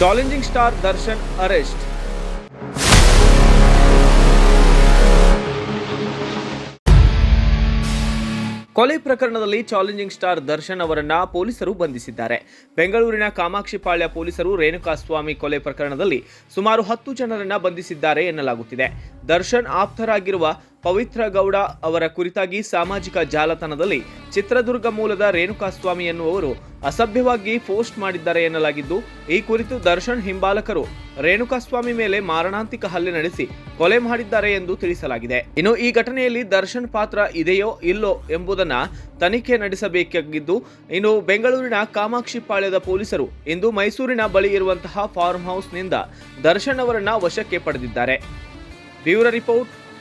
Challenging star Darshan arrest ಕೊಲೆ ಪ್ರಕರಣದಲ್ಲಿ challenging star Darshan ಅವರನ್ನ ಪೊಲೀಸರು ಬಂಧಿಸಿದ್ದಾರೆ. ಬೆಂಗಳೂರಿನ ಕಾಮಾಕ್ಷಿಪಾಳ್ಯ ಪೊಲೀಸರು ರೇಣುಕಾಸ್ವಾಮಿ ಕೊಲೆ ಪ್ರಕರಣದಲ್ಲಿ ಸುಮಾರು ಹತ್ತು ಜನರನ್ನ ಬಂಧಿಸಿದ್ದಾರೆ ಎನ್ನಲಾಗುತ್ತಿದೆ. ದರ್ಶನ್ ಆಪ್ತರಾಗಿರುವ ಪವಿತ್ರ ಗೌಡ ಅವರ ಕುರಿತಾಗಿ ಸಾಮಾಜಿಕ ಜಾಲತಾಣದಲ್ಲಿ ಚಿತ್ರದುರ್ಗ ಮೂಲದ ರೇಣುಕಾಸ್ವಾಮಿ ಎನ್ನುವರು ಅಸಭ್ಯವಾಗಿ ಪೋಸ್ಟ್ ಮಾಡಿದ್ದಾರೆ ಎನ್ನಲಾಗಿದ್ದು, ಈ ಕುರಿತು ದರ್ಶನ್ ಹಿಂಬಾಲಕರು ರೇಣುಕಾಸ್ವಾಮಿ ಮೇಲೆ ಮಾರಣಾಂತಿಕ ಹಲ್ಲೆ ನಡೆಸಿ ಕೊಲೆ ಮಾಡಿದ್ದಾರೆ ಎಂದು ತಿಳಿಸಲಾಗಿದೆ. ಇನ್ನು ಈ ಘಟನೆಯಲ್ಲಿ ದರ್ಶನ್ ಪಾತ್ರ ಇದೆಯೋ ಇಲ್ಲೋ ಎಂಬುದನ್ನ ತನಿಖೆ ನಡೆಸಬೇಕಾಗಿದ್ದು ಇನ್ನು ಬೆಂಗಳೂರಿನ ಕಾಮಾಕ್ಷಿಪಾಳ್ಯದ ಪೊಲೀಸರು ಇಂದು ಮೈಸೂರಿನ ಬಳಿ ಇರುವಂತಹ ಫಾರ್ಮ್ ಹೌಸ್ನಿಂದ ದರ್ಶನ್ ಅವರನ್ನ ವಶಕ್ಕೆ ಪಡೆದಿದ್ದಾರೆ. Bureau report